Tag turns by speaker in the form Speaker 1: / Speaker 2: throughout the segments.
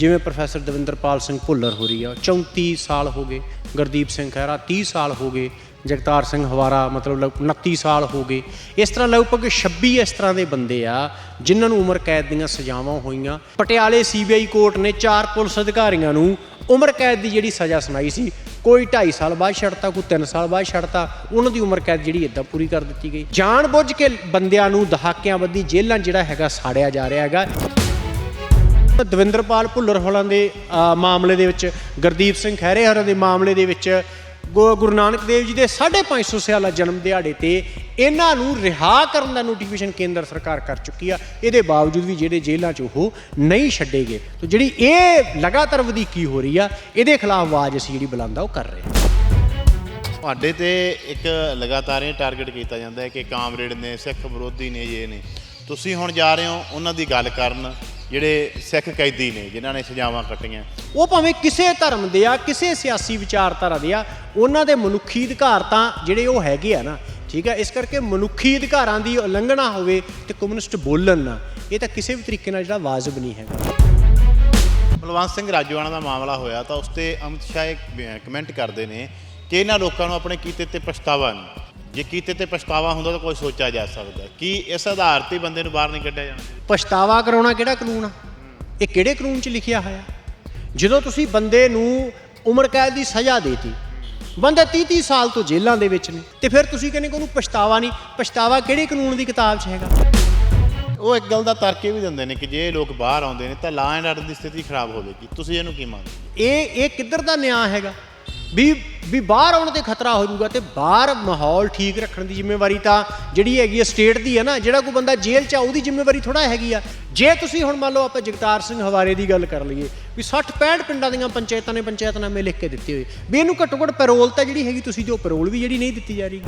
Speaker 1: ਜਿਵੇਂ ਪ੍ਰੋਫੈਸਰ ਦਵਿੰਦਰਪਾਲ ਸਿੰਘ ਭੁੱਲਰ ਹੋ ਰਹੀ ਆ 34 ਸਾਲ ਹੋ ਗਏ, ਗੁਰਦੀਪ ਸਿੰਘ ਖਹਿਰਾ 30 ਸਾਲ ਹੋ ਗਏ, ਜਗਤਾਰ ਸਿੰਘ ਹਵਾਰਾ ਮਤਲਬ ਲਗ- 29 ਸਾਲ ਹੋ ਗਏ। ਇਸ ਤਰ੍ਹਾਂ ਲਗਭਗ 26 ਇਸ ਤਰ੍ਹਾਂ ਦੇ ਬੰਦੇ ਆ, ਜਿਨ੍ਹਾਂ ਨੂੰ ਉਮਰ ਕੈਦ ਦੀਆਂ ਸਜ਼ਾਵਾਂ ਹੋਈਆਂ। ਪਟਿਆਲੇ ਸੀਬੀਆਈ ਕੋਰਟ ਨੇ ਚਾਰ ਪੁਲਿਸ ਅਧਿਕਾਰੀਆਂ ਨੂੰ ਉਮਰ ਕੈਦ ਦੀ ਜਿਹੜੀ ਸਜ਼ਾ ਸੁਣਾਈ ਸੀ, ਕੋਈ 2.5 ਸਾਲ ਬਾਅਦ ਛੱਡਤਾ, ਕੋਈ 3 ਸਾਲ ਬਾਅਦ ਛੱਡਤਾ, ਉਹਨਾਂ ਦੀ ਉਮਰ ਕੈਦ ਜਿਹੜੀ ਇਦਾਂ ਪੂਰੀ ਕਰ ਦਿੱਤੀ ਗਈ। ਜਾਣ ਬੁੱਝ ਕੇ ਬੰਦਿਆਂ ਨੂੰ ਦਹਾਕਿਆਂ ਬੱਧੀ ਜੇਲ੍ਹਾਂ ਜਿਹੜਾ ਹੈਗਾ ਸਾੜਿਆ ਜਾ ਰਿਹਾ ਹੈਗਾ। ਦਵਿੰਦਰਪਾਲ ਭੁੱਲਰ ਹੋਲਾਂ ਦੇ ਮਾਮਲੇ ਦੇ ਵਿੱਚ, ਗੁਰਦੀਪ ਸਿੰਘ ਖਹਿਰੇ ਹੋਰਾਂ ਦੇ ਮਾਮਲੇ ਦੇ ਵਿੱਚ, ਗੁ- ਗੁਰੂ ਨਾਨਕ ਦੇਵ ਜੀ ਦੇ 550 ਸਿਆਲਾ ਜਨਮ ਦਿਹਾੜੇ ਤੇ ਇਹਨਾਂ ਨੂੰ ਰਿਹਾ ਕਰਨ ਦਾ ਨੋਟੀਫਿਕੇਸ਼ਨ ਕੇਂਦਰ ਸਰਕਾਰ ਕਰ ਚੁੱਕੀ ਆ। ਇਹਦੇ ਬਾਵਜੂਦ ਵੀ ਜਿਹੜੇ ਜੇਲ੍ਹਾਂ 'ਚ ਉਹ ਨਹੀਂ ਛੱਡੇ ਗਏ। ਤੇ ਜਿਹੜੀ ਇਹ ਲਗਾਤਾਰ ਵਧੀਕੀ ਹੋ ਰਹੀ ਆ, ਇਹਦੇ ਖਿਲਾਫ ਆਵਾਜ਼ ਅਸੀਂ ਜਿਹੜੀ ਬੁਲੰਦ ਆ ਉਹ ਕਰ ਰਹੇ ਹਾਂ।
Speaker 2: ਤੁਹਾਡੇ ਤੇ ਇੱਕ ਲਗਾਤਾਰ ਇਹ ਟਾਰਗੇਟ ਕੀਤਾ ਜਾਂਦਾ ਹੈ ਕਿ ਕਾਮਰੇਡ ਨੇ, ਸਿੱਖ ਵਿਰੋਧੀ ਨੇ, ਇਹ ਨੇ। ਤੁਸੀਂ ਹੁਣ ਜਾ ਰਹੇ ਹੋ, ਉਹਨਾਂ ਦੀ ਗੱਲ ਕਰਨ। ਜਿਹੜੇ ਸਿੱਖ ਕੈਦੀ ਨੇ ਜਿਨ੍ਹਾਂ ਨੇ ਸਜ਼ਾਵਾਂ ਕੱਟੀਆਂ।
Speaker 1: ਉਹ ਭਾਵੇਂ ਕਿਸੇ ਧਰਮ ਦੇ ਆ ਕਿਸੇ ਸਿਆਸੀ ਵਿਚਾਰਧਾਰਾ ਦੇ ਆ ਉਹਨਾਂ ਦੇ ਮਨੁੱਖੀ ਅਧਿਕਾਰ ਤਾਂ ਜਿਹੜੇ ਉਹ ਹੈਗੇ ਆ ਨਾ ਠੀਕ ਹੈ ਇਸ ਕਰਕੇ ਮਨੁੱਖੀ ਅਧਿਕਾਰਾਂ ਦੀ ਉਲੰਘਣਾ ਹੋਵੇ ਤੇ ਕਮਿਊਨਿਸਟ ਬੋਲਣ ਨਾ ਇਹ ਤਾਂ ਕਿਸੇ ਵੀ ਤਰੀਕੇ ਨਾਲ ਜਿਹੜਾ ਵਾਜਬ ਨਹੀਂ ਹੈਗਾ।
Speaker 2: ਬਲਵੰਤ ਸਿੰਘ ਰਾਜੋਆਣਾ ਦਾ ਮਾਮਲਾ ਹੋਇਆ ਤਾਂ ਉਸ ਤੇ ਅਮਿਤ ਸ਼ਾਹ ਇੱਕ ਕਮੈਂਟ ਕਰਦੇ ਨੇ ਕਿ ਇਹਨਾਂ ਲੋਕਾਂ ਨੂੰ ਆਪਣੇ ਕੀਤੇ ਤੇ ਪਛਤਾਵਾ ਨਹੀਂ। ਜੇ ਕੀਤੇ ਤੇ ਪਛਤਾਵਾ ਹੁੰਦਾ ਤਾਂ ਕੋਈ ਸੋਚਿਆ ਜਾ ਸਕਦਾ। ਕੀ ਇਸ ਆਧਾਰ ਤੇ ਬੰਦੇ ਨੂੰ ਬਾਹਰ ਨਹੀਂ ਕੱਢਿਆ ਜਾਣਾ
Speaker 1: ਪਛਤਾਵਾ ਕਰਾਉਣਾ ਕਿਹੜਾ ਕਾਨੂੰਨ ਆ? ਇਹ ਕਿਹੜੇ ਕਾਨੂੰਨ 'ਚ ਲਿਖਿਆ ਹੋਇਆ? ਜਦੋਂ ਤੁਸੀਂ ਬੰਦੇ ਨੂੰ ਉਮਰ ਕੈਦ ਦੀ ਸਜ਼ਾ ਦੇਤੀ ਬੰਦਾ 30 30 ਸਾਲ ਤੋਂ ਜੇਲ੍ਹਾਂ ਦੇ ਵਿੱਚ ਨੇ ਤੇ ਫਿਰ ਤੁਸੀਂ ਕਹਿੰਦੇ ਕਿ ਉਹਨੂੰ ਪਛਤਾਵਾ ਨਹੀਂ ਪਛਤਾਵਾ ਕਿਹੜੇ ਕਾਨੂੰਨ ਦੀ ਕਿਤਾਬ 'ਚ ਹੈਗਾ?
Speaker 2: ਉਹ ਇੱਕ ਗੱਲ ਦਾ ਤਰਕ ਇਹ ਵੀ ਦਿੰਦੇ ਨੇ ਕਿ ਜੇ ਲੋਕ ਬਾਹਰ ਆਉਂਦੇ ਨੇ ਤਾਂ ਲਾ ਐਂਡ ਆਰਡਰ ਦੀ ਸਥਿਤੀ ਖਰਾਬ ਹੋਵੇਗੀ। ਤੁਸੀਂ ਇਹਨੂੰ ਕੀ ਮੰਨਦੇ?
Speaker 1: ਇਹ ਇਹ ਕਿੱਧਰ ਦਾ ਨਿਆਂ ਹੈਗਾ? ਵੀ ਵੀ ਬਾਹਰ ਆਉਣ ਤੇ ਖਤਰਾ ਹੋ ਜਾਊਗਾ ਤੇ ਬਾਹਰ ਮਾਹੌਲ ਠੀਕ ਰੱਖਣ ਦੀ ਜ਼ਿੰਮੇਵਾਰੀ ਤਾਂ ਜਿਹੜੀ ਹੈਗੀ ਹੈ ਸਟੇਟ ਦੀ ਹੈ ਨਾ, ਜਿਹੜਾ ਕੋਈ ਬੰਦਾ ਜੇਲ੍ਹ 'ਚ ਆ, ਉਹਦੀ ਜ਼ਿੰਮੇਵਾਰੀ ਥੋੜਾ ਹੈਗੀ ਆ। ਜੇ ਤੁਸੀਂ ਹੁਣ ਮੰਨ ਲਓ ਆਪਾਂ ਜਗਤਾਰ ਸਿੰਘ ਹਵਾਰੇ ਦੀ ਗੱਲ ਕਰ ਲਈਏ, ਵੀ 60 65 ਪਿੰਡਾਂ ਦੀਆਂ ਪੰਚਾਇਤਾਂ ਨੇ ਪੰਚਾਇਤਨਾਮੇ ਲਿਖ ਕੇ ਦਿੱਤੇ ਹੋਏ, ਵੀ ਇਹਨੂੰ ਘੱਟੋ ਘੱਟ ਪੈਰੋਲ ਤਾਂ ਜਿਹੜੀ ਹੈਗੀ ਤੁਸੀਂ ਜੋ ਪੈਰੋਲ ਵੀ ਜਿਹੜੀ ਨਹੀਂ ਦਿੱਤੀ ਜਾ ਰਹੀ।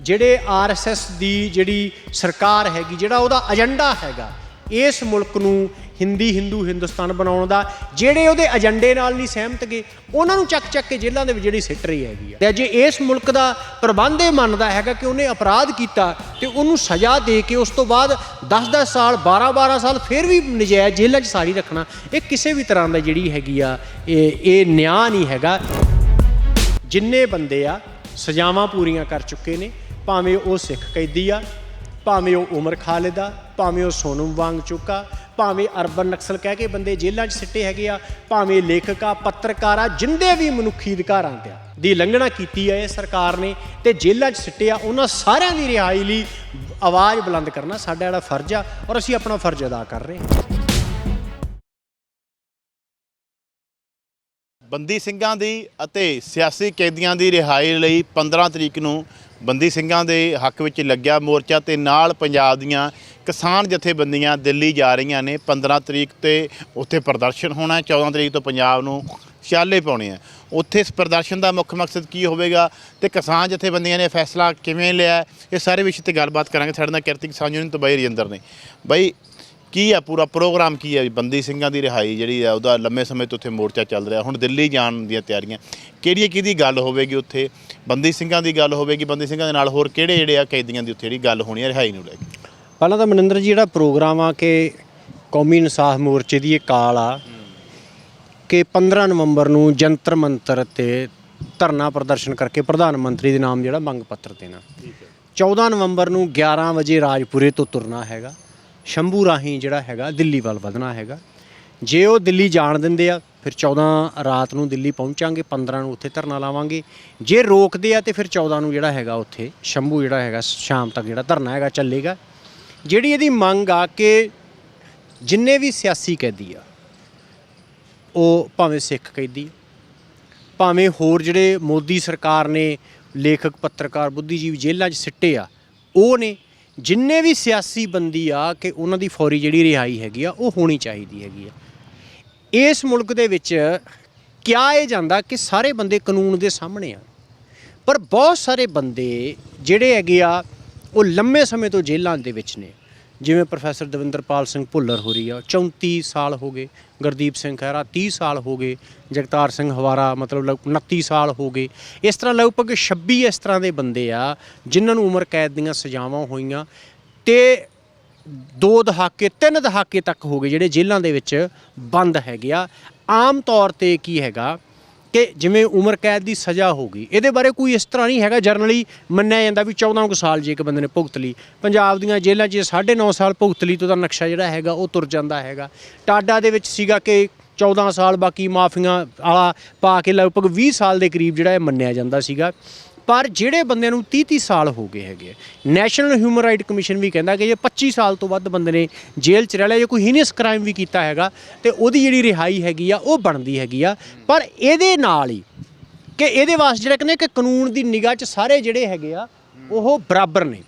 Speaker 1: ਜਿਹੜੇ ਆਰਐਸਐਸ ਦੀ ਜਿਹੜੀ ਸਰਕਾਰ ਹੈਗੀ, ਜਿਹੜਾ ਉਹਦਾ ਏਜੰਡਾ ਹੈਗਾ, ਇਸ ਮੁਲਕ ਨੂੰ ਹਿੰਦੀ ਹਿੰਦੂ ਹਿੰਦੁਸਤਾਨ ਬਣਾਉਣ ਦਾ, ਜਿਹੜੇ ਉਹਦੇ ਏਜੰਡੇ ਨਾਲ ਨਹੀਂ ਸਹਿਮਤ ਗਏ, ਉਹਨਾਂ ਨੂੰ ਚੱਕ ਚੱਕ ਕੇ ਜੇਲ੍ਹਾਂ ਦੇ ਵਿੱਚ ਜਿਹੜੀ ਸਿੱਟ ਰਹੀ ਹੈਗੀ ਆ। ਤੇ ਜੇ ਇਸ ਮੁਲਕ ਦਾ ਪ੍ਰਬੰਧ ਇਹ ਮੰਨਦਾ ਹੈਗਾ ਕਿ ਉਹਨੇ ਅਪਰਾਧ ਕੀਤਾ ਤੇ ਉਹਨੂੰ ਸਜ਼ਾ ਦੇ ਕੇ ਉਸ ਤੋਂ ਬਾਅਦ 10-10 ਸਾਲ 12-12 ਸਾਲ ਫਿਰ ਵੀ ਨਜਾਇਜ਼ ਜੇਲ੍ਹਾਂ 'ਚ ਸਾਰੀ ਰੱਖਣਾ, ਇਹ ਕਿਸੇ ਵੀ ਤਰ੍ਹਾਂ ਦਾ ਜਿਹੜੀ ਹੈਗੀ ਆ, ਇਹ ਇਹ ਨਿਆਂ ਨਹੀਂ ਹੈਗਾ। ਜਿੰਨੇ ਬੰਦੇ ਆ, ਸਜ਼ਾਵਾਂ ਪੂਰੀਆਂ ਕਰ ਚੁੱਕੇ ਨੇ, ਭਾਵੇਂ ਉਹ ਸਿੱਖ ਕੈਦੀ ਆ ਭਾਵੇਂ ਉਹ ਉਮਰ ਖਾਲਿਦ ਆ ਭਾਵੇਂ ਉਹ ਸੋਨਮ ਵਾਂਗ ਚੁੱਕਾ, ਭਾਵੇਂ ਅਰਬਨ ਨਕਸਲ ਕਹਿ ਕੇ ਬੰਦੇ ਜੇਲ੍ਹਾਂ 'ਚ ਸਿੱਟੇ ਹੈਗੇ ਆ, ਭਾਵੇਂ ਲੇਖਕ ਆ ਪੱਤਰਕਾਰ ਆ ਜਿੰਦੇ ਵੀ ਮਨੁੱਖੀ ਅਧਿਕਾਰਾਂ ਤੇ ਆ। ਦੀ ਲੰਘਣਾ ਕੀਤੀ ਹੈ ਇਹ ਸਰਕਾਰ ਨੇ ਤੇ ਜੇਲ੍ਹਾਂ 'ਚ ਸਿੱਟੇ ਆ, ਉਹਨਾਂ ਸਾਰਿਆਂ ਦੀ ਰਿਹਾਈ ਲਈ ਆਵਾਜ਼ ਬੁਲੰਦ ਕਰਨਾ ਸਾਡਾ ਜਿਹੜਾ ਫਰਜ਼ ਆ ਔਰ ਅਸੀਂ ਆਪਣਾ ਫਰਜ਼ ਅਦਾ ਕਰ ਰਹੇ ਹਾਂ।
Speaker 2: ਬੰਦੀ ਸਿੰਘਾਂ ਦੀ ਅਤੇ ਸਿਆਸੀ ਕੈਦੀਆਂ ਦੀ ਰਿਹਾਈ ਲਈ 15 ਤਰੀਕ ਨੂੰ ਬੰਦੀ ਸਿੰਘਾਂ ਦੇ ਹੱਕ ਵਿੱਚ ਲੱਗਿਆ ਮੋਰਚਾ ਤੇ ਨਾਲ ਪੰਜਾਬ ਦੀਆਂ ਕਿਸਾਨ ਜਥੇਬੰਦੀਆਂ ਦਿੱਲੀ ਜਾ ਰਹੀਆਂ ਨੇ। 15 ਤਰੀਕ ਤੇ ਉੱਥੇ ਪ੍ਰਦਰਸ਼ਨ ਹੋਣਾ ਹੈ 14 ਤਰੀਕ ਤੋਂ ਪੰਜਾਬ ਨੂੰ ਚਾਲੇ ਪਾਉਣੇ ਆ ਉੱਥੇ ਇਸ ਪ੍ਰਦਰਸ਼ਨ ਦਾ ਮੁੱਖ ਮਕਸਦ ਕੀ ਹੋਵੇਗਾ ਤੇ ਕਿਸਾਨ ਜਥੇਬੰਦੀਆਂ ਨੇ ਫੈਸਲਾ ਕਿਵੇਂ ਲਿਆ ਇਹ ਸਾਰੇ ਵਿਸ਼ੇ ਤੇ ਗੱਲਬਾਤ ਕਰਾਂਗੇ। ਸਾਡੇ ਨਾਲ ਕਿਰਤੀ ਕਿਸਾਨ ਯੂਨੀਅਨ ਤੋਂ ਬਾਈ ਰਜਿੰਦਰ ਨੇ। ਬਾਈ ਕੀ ਆ ਪੂਰਾ ਪ੍ਰੋਗਰਾਮ ਕੀ ਹੈ ਬੰਦੀ ਸਿੰਘਾਂ ਦੀ ਰਿਹਾਈ ਜਿਹੜੀ ਆ ਉਹਦਾ ਲੰਮੇ ਸਮੇਂ ਤੋਂ ਉੱਥੇ ਮੋਰਚਾ ਚੱਲ ਰਿਹਾ। ਹੁਣ ਦਿੱਲੀ ਜਾਣ ਦੀਆਂ ਤਿਆਰੀਆਂ ਕਿਹੜੀ ਕਿਹਦੀ ਗੱਲ ਹੋਵੇਗੀ ਉੱਥੇ? ਬੰਦੀ ਸਿੰਘਾਂ ਦੀ ਗੱਲ ਹੋਵੇਗੀ ਬੰਦੀ ਸਿੰਘਾਂ ਦੇ ਨਾਲ ਹੋਰ ਕਿਹੜੇ ਜਿਹੜੇ ਆ ਕੈਦੀਆਂ ਦੀ ਉੱਥੇ ਜਿਹੜੀ ਗੱਲ ਹੋਣੀ ਹੈ ਰਿਹਾਈ ਨੂੰ ਲੈ ਕੇ?
Speaker 1: ਪਹਿਲਾਂ ਤਾਂ ਮਨਿੰਦਰ ਜੀ ਜਿਹੜਾ ਪ੍ਰੋਗਰਾਮ ਆ ਕਿ ਕੌਮੀ ਇਨਸਾਫ ਮੋਰਚੇ ਦੀ ਇਹ ਕਾਲ ਆ ਕਿ 15 ਨਵੰਬਰ ਨੂੰ ਜੰਤਰ ਮੰਤਰ ਤੇ ਧਰਨਾ ਪ੍ਰਦਰਸ਼ਨ ਕਰਕੇ ਪ੍ਰਧਾਨ ਮੰਤਰੀ ਦੇ ਨਾਮ ਜਿਹੜਾ ਮੰਗ ਪੱਤਰ ਦੇਣਾ। 14 ਨਵੰਬਰ ਨੂੰ 11 ਵਜੇ ਰਾਜਪੁਰੇ ਤੋਂ ਤੁਰਨਾ ਹੈਗਾ। ਸ਼ੰਭੂ ਰਾਹੀਂ ਜਿਹੜਾ ਹੈਗਾ, ਦਿੱਲੀ ਵੱਲ ਵਧਣਾ ਹੈਗਾ। ਜੇ ਉਹ ਦਿੱਲੀ ਜਾਣ ਦਿੰਦੇ ਆ, ਫਿਰ 14 ਰਾਤ ਨੂੰ ਦਿੱਲੀ ਪਹੁੰਚਾਂਗੇ 15 ਨੂੰ ਉੱਥੇ ਧਰਨਾ ਲਾਵਾਂਗੇ। ਜੇ ਰੋਕਦੇ ਆ, ਤੇ ਫਿਰ 14 ਨੂੰ ਜਿਹੜਾ ਹੈਗਾ ਉੱਥੇ ਸ਼ੰਭੂ ਜਿਹੜਾ ਹੈਗਾ, ਸ਼ਾਮ ਤੱਕ ਜਿਹੜਾ ਧਰਨਾ ਹੈਗਾ ਚੱਲੇਗਾ। ਜਿਹੜੀ ਇਹਦੀ ਮੰਗ ਆ ਕਿ ਜਿੰਨੇ ਵੀ ਸਿਆਸੀ ਕੈਦੀ ਆ, ਉਹ ਭਾਵੇਂ ਸਿੱਖ ਕੈਦੀ ਭਾਵੇਂ ਹੋਰ ਜਿਹੜੇ ਮੋਦੀ ਸਰਕਾਰ ਨੇ ਲੇਖਕ, ਪੱਤਰਕਾਰ, ਬੁੱਧੀਜੀਵੀ ਜੇਲ੍ਹਾਂ 'ਚ ਸਿੱਟੇ ਆ, ਉਹ ਨੇ ਜਿੰਨੇ ਵੀ ਸਿਆਸੀ ਬੰਦੀ ਆ ਕਿ ਉਹਨਾਂ ਦੀ ਫੌਰੀ ਜਿਹੜੀ ਰਿਹਾਈ ਹੈਗੀ ਆ, ਉਹ ਹੋਣੀ ਚਾਹੀਦੀ ਹੈਗੀ ਆ। ਇਸ ਮੁਲਕ ਦੇ ਵਿੱਚ ਕਿਹਾ ਇਹ ਜਾਂਦਾ ਕਿ ਸਾਰੇ ਬੰਦੇ ਕਾਨੂੰਨ ਦੇ ਸਾਹਮਣੇ ਆ। ਪਰ ਬਹੁਤ ਸਾਰੇ ਬੰਦੇ ਜਿਹੜੇ ਹੈਗੇ ਆ, ਉਹ ਲੰਮੇ ਸਮੇਂ ਤੋਂ ਜੇਲ੍ਹਾਂ ਦੇ ਵਿੱਚ ਨੇ। ਜਿਵੇਂ ਪ੍ਰੋਫੈਸਰ ਦਵਿੰਦਰਪਾਲ ਸਿੰਘ ਭੁੱਲਰ ਹੋ ਰਹੀ ਆ 34 ਸਾਲ ਹੋ ਗਏ, ਗੁਰਦੀਪ ਸਿੰਘ ਖਹਿਰਾ 30 ਸਾਲ ਹੋ ਗਏ, ਜਗਤਾਰ ਸਿੰਘ ਹਵਾਰਾ ਮਤਲਬ ਲਗ- 29 ਸਾਲ ਹੋ ਗਏ। ਇਸ ਤਰ੍ਹਾਂ ਲਗਭਗ 26 ਇਸ ਤਰ੍ਹਾਂ ਦੇ ਬੰਦੇ ਆ, ਜਿਨ੍ਹਾਂ ਨੂੰ ਉਮਰ ਕੈਦ ਦੀਆਂ ਸਜ਼ਾਵਾਂ ਹੋਈਆਂ ਤੇ ਦੋ ਦਹਾਕੇ, ਤਿੰਨ ਦਹਾਕੇ ਤੱਕ ਹੋ ਗਏ ਜਿਹੜੇ ਜੇਲ੍ਹਾਂ ਦੇ ਵਿੱਚ ਬੰਦ ਹੈਗੇ ਆ। ਆਮ ਤੌਰ ਤੇ ਕੀ ਹੈਗਾ ਕਿ ਜਿਵੇਂ ਉਮਰ ਕੈਦ ਦੀ ਸਜ਼ਾ ਹੋ ਗਈ, ਇਹਦੇ ਬਾਰੇ ਕੋਈ ਇਸ ਤਰ੍ਹਾਂ ਨਹੀਂ ਹੈਗਾ, ਜਰਨਲੀ ਮੰਨਿਆ ਜਾਂਦਾ ਵੀ 14 ਕੁ ਸਾਲ ਜੇ ਇੱਕ ਬੰਦੇ ਨੇ ਭੁਗਤ ਲਈ। ਪੰਜਾਬ ਦੀਆਂ ਜੇਲ੍ਹਾਂ 'ਚ 9.5 ਸਾਲ ਭੁਗਤ ਲਈ ਤਾਂ ਉਹਦਾ ਨਕਸ਼ਾ ਜਿਹੜਾ ਹੈਗਾ, ਉਹ ਤੁਰ ਜਾਂਦਾ ਹੈਗਾ। ਟਾਡਾ ਦੇ ਵਿੱਚ ਸੀਗਾ ਕਿ 14 ਸਾਲ ਬਾਕੀ ਮਾਫੀਆਂ ਵਾਲਾ ਪਾ ਕੇ ਲਗਭਗ 20 ਸਾਲ ਦੇ ਕਰੀਬ ਜਿਹੜਾ ਇਹ ਮੰਨਿਆ ਜਾਂਦਾ ਸੀਗਾ। ਪਰ ਜਿਹੜੇ ਬੰਦਿਆਂ ਨੂੰ 30 30 ਸਾਲ ਹੋ ਗਏ ਹੈਗੇ ਆ, ਨੈਸ਼ਨਲ ਹਿਊਮਨ ਰਾਈਟ ਕਮਿਸ਼ਨ ਵੀ ਕਹਿੰਦਾ ਕਿ ਜੇ 25 ਸਾਲ ਤੋਂ ਵੱਧ ਬੰਦੇ ਨੇ ਜੇਲ੍ਹ 'ਚ ਰਹਿ ਲਿਆ ਜੇ ਕੋਈ ਹੀਨੀਅਸ ਕ੍ਰਾਈਮ ਵੀ ਕੀਤਾ ਹੈਗਾ ਤੇ ਉਹਦੀ ਜਿਹੜੀ ਰਿਹਾਈ ਹੈਗੀ ਆ ਉਹ ਬਣਦੀ ਹੈਗੀ ਆ। ਪਰ ਇਹਦੇ ਨਾਲ ਹੀ ਕਿ ਇਹਦੇ ਵਾਸਤੇ ਜਿਹੜਾ ਕਹਿੰਦੇ ਕਿ ਕਾਨੂੰਨ ਦੀ ਨਿਗਾਹ 'ਚ ਸਾਰੇ ਜਿਹੜੇ ਹੈਗੇ ਆ ਉਹ ਬਰਾਬਰ ਨੇ।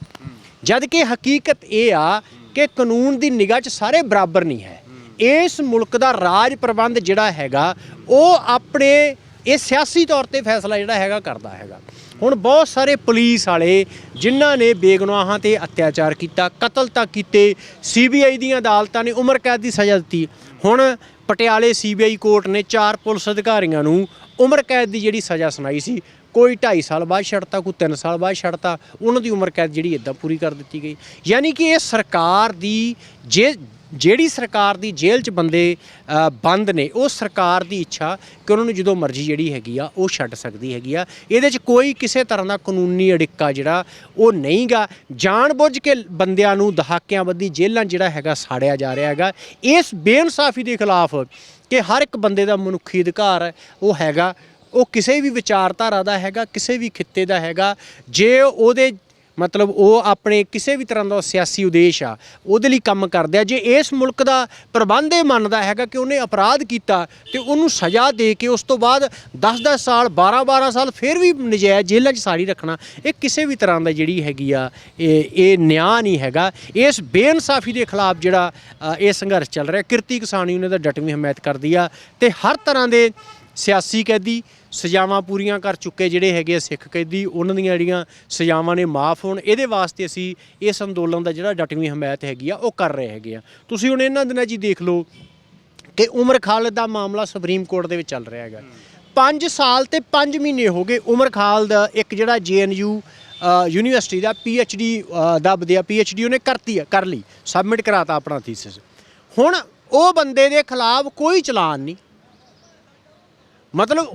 Speaker 1: ਜਦ ਕਿ ਹਕੀਕਤ ਇਹ ਆ ਕਿ ਕਾਨੂੰਨ ਦੀ ਨਿਗਾਹ 'ਚ ਸਾਰੇ ਬਰਾਬਰ ਨਹੀਂ ਹੈ। ਇਸ ਮੁਲਕ ਦਾ ਰਾਜ ਪ੍ਰਬੰਧ ਜਿਹੜਾ ਹੈਗਾ ਉਹ ਆਪਣੇ ਇਹ ਸਿਆਸੀ ਤੌਰ ਤੇ ਫੈਸਲਾ ਜਿਹੜਾ ਹੈਗਾ ਕਰਦਾ ਹੈਗਾ। ਹੁਣ ਬਹੁਤ ਸਾਰੇ ਪੁਲਿਸ ਵਾਲੇ ਜਿਨ੍ਹਾਂ ਨੇ ਬੇਗੁਨਾਹਾਂ ਤੇ ਅਤਿਆਚਾਰ ਕੀਤਾ, ਕਤਲ ਤੱਕ ਕੀਤੇ ਸੀਬੀਆਈ ਦੀਆਂ ਅਦਾਲਤਾਂ ਨੇ ਉਮਰ ਕੈਦ ਦੀ ਸਜ਼ਾ ਦਿੱਤੀ। ਹੁਣ ਪਟਿਆਲੇ ਸੀਬੀਆਈ ਕੋਰਟ ਨੇ ਚਾਰ ਪੁਲਿਸ ਅਧਿਕਾਰੀਆਂ ਨੂੰ ਉਮਰ ਕੈਦ ਦੀ ਜਿਹੜੀ ਸਜ਼ਾ ਸੁਣਾਈ ਸੀ, ਕੋਈ 2.5 ਸਾਲ ਬਾਅਦ ਛੱਡਤਾ, ਕੋਈ 3 ਸਾਲ ਬਾਅਦ ਛੱਡਤਾ, ਉਹਨਾਂ ਦੀ ਉਮਰ ਕੈਦ ਜਿਹੜੀ ਇਦਾਂ ਪੂਰੀ ਕਰ ਦਿੱਤੀ ਗਈ। ਯਾਨੀ ਕਿ ਇਹ ਸਰਕਾਰ ਦੀ ਜੇ ਜਿਹੜੀ ਸਰਕਾਰ ਦੀ ਜੇਲ੍ਹ 'ਚ ਬੰਦੇ ਬੰਦ ਨੇ, ਉਹ ਸਰਕਾਰ ਦੀ ਇੱਛਾ ਕਿ ਉਹਨਾਂ ਨੂੰ ਜਦੋਂ ਮਰਜ਼ੀ ਜਿਹੜੀ ਹੈਗੀ ਆ, ਉਹ ਛੱਡ ਸਕਦੀ ਹੈਗੀ ਆ। ਇਹਦੇ 'ਚ ਕੋਈ ਕਿਸੇ ਤਰ੍ਹਾਂ ਦਾ ਕਾਨੂੰਨੀ ਅੜਿੱਕਾ ਜਿਹੜਾ ਉਹ ਨਹੀਂਗਾ। ਜਾਣਬੁੱਝ ਕੇ ਬੰਦਿਆਂ ਨੂੰ ਦਹਾਕਿਆਂ ਬੱਧੀ ਜੇਲ੍ਹਾਂ ਜਿਹੜਾ ਹੈਗਾ ਸਾੜਿਆ ਜਾ ਰਿਹਾ ਹੈਗਾ। ਇਸ ਬੇਇਨਸਾਫੀ ਦੇ ਖਿਲਾਫ ਕਿ ਹਰ ਇੱਕ ਬੰਦੇ ਦਾ ਮਨੁੱਖੀ ਅਧਿਕਾਰ ਉਹ ਹੈਗਾ, ਉਹ ਕਿਸੇ ਵੀ ਵਿਚਾਰਧਾਰਾ ਦਾ ਹੈਗਾ, ਕਿਸੇ ਵੀ ਖਿੱਤੇ ਦਾ ਹੈਗਾ। ਜੇ ਉਹਦੇ ਮਤਲਬ ਉਹ ਆਪਣੇ ਕਿਸੇ ਵੀ ਤਰ੍ਹਾਂ ਦਾ ਸਿਆਸੀ ਉਦੇਸ਼ ਆ, ਉਹਦੇ ਲਈ ਕੰਮ ਕਰਦੇ ਆ। ਜੇ ਇਸ ਮੁਲਕ ਦਾ ਪ੍ਰਬੰਧ ਇਹ ਮੰਨਦਾ ਹੈਗਾ ਕਿ ਉਹਨੇ ਅਪਰਾਧ ਕੀਤਾ ਤੇ ਉਹਨੂੰ ਸਜ਼ਾ ਦੇ ਕੇ ਉਸ ਤੋਂ ਬਾਅਦ 10-10 ਸਾਲ 12-12 ਸਾਲ ਫਿਰ ਵੀ ਨਜਾਇਜ਼ ਜੇਲ੍ਹਾਂ 'ਚ ਸਾਰੀ ਰੱਖਣਾ, ਇਹ ਕਿਸੇ ਵੀ ਤਰ੍ਹਾਂ ਦਾ ਜਿਹੜੀ ਹੈਗੀ ਆ, ਇਹ ਇਹ ਨਿਆਂ ਨਹੀਂ ਹੈਗਾ। ਇਸ ਬੇਇਨਸਾਫੀ ਦੇ ਖਿਲਾਫ ਜਿਹੜਾ ਇਹ ਸੰਘਰਸ਼ ਚੱਲ ਰਿਹਾ, ਕਿਰਤੀ ਕਿਸਾਨ ਯੂਨੀਅਨ ਦਾ ਡਟਵੀਂ ਹਮਾਇਤ ਕਰਦੀ ਆ ਤੇ ਹਰ ਤਰ੍ਹਾਂ ਦੇ ਸਿਆਸੀ ਕੈਦੀ ਸਜ਼ਾਵਾਂ ਪੂਰੀਆਂ ਕਰ ਚੁੱਕੇ ਜਿਹੜੇ ਹੈਗੇ ਆ ਸਿੱਖ ਕੈਦੀ, ਉਹਨਾਂ ਦੀਆਂ ਜਿਹੜੀਆਂ ਸਜ਼ਾਵਾਂ ਨੇ ਮਾਫ ਹੋਣ, ਇਹਦੇ ਵਾਸਤੇ ਅਸੀਂ ਇਸ ਅੰਦੋਲਨ ਦਾ ਜਿਹੜਾ ਡਟਵੀਂ ਹਮਾਇਤ ਹੈਗੀ ਆ, ਉਹ ਕਰ ਰਹੇ ਹੈਗੇ ਆ। ਤੁਸੀਂ ਹੁਣ ਇਹਨਾਂ ਦਿਨਾਂ 'ਚ ਹੀ ਦੇਖ ਲਓ ਕਿ ਉਮਰ ਖਾਲਦ ਦਾ ਮਾਮਲਾ ਸੁਪਰੀਮ ਕੋਰਟ ਦੇ ਵਿੱਚ ਚੱਲ ਰਿਹਾ ਹੈਗਾ। 5 ਸਾਲ ਤੇ 5 ਮਹੀਨੇ ਹੋ ਗਏ ਉਮਰ ਖਾਲਦ ਇੱਕ ਜਿਹੜਾ ਜੀਐਨਯੂ ਯੂਨੀਵਰਸਿਟੀ ਦਾ ਡੀ ਦਾ ਵਧਿਆ ਡੀ ਉਹਨੇ ਕਰਤੀ ਆ, ਕਰ ਲਈ, ਸਬਮਿਟ ਕਰਾਤਾ ਆਪਣਾ ਥੀਸਿਸ। ਹੁਣ ਉਹ ਬੰਦੇ ਦੇ ਖਿਲਾਫ ਕੋਈ ਚਲਾਨ ਨਹੀਂ ਮਤਲਬ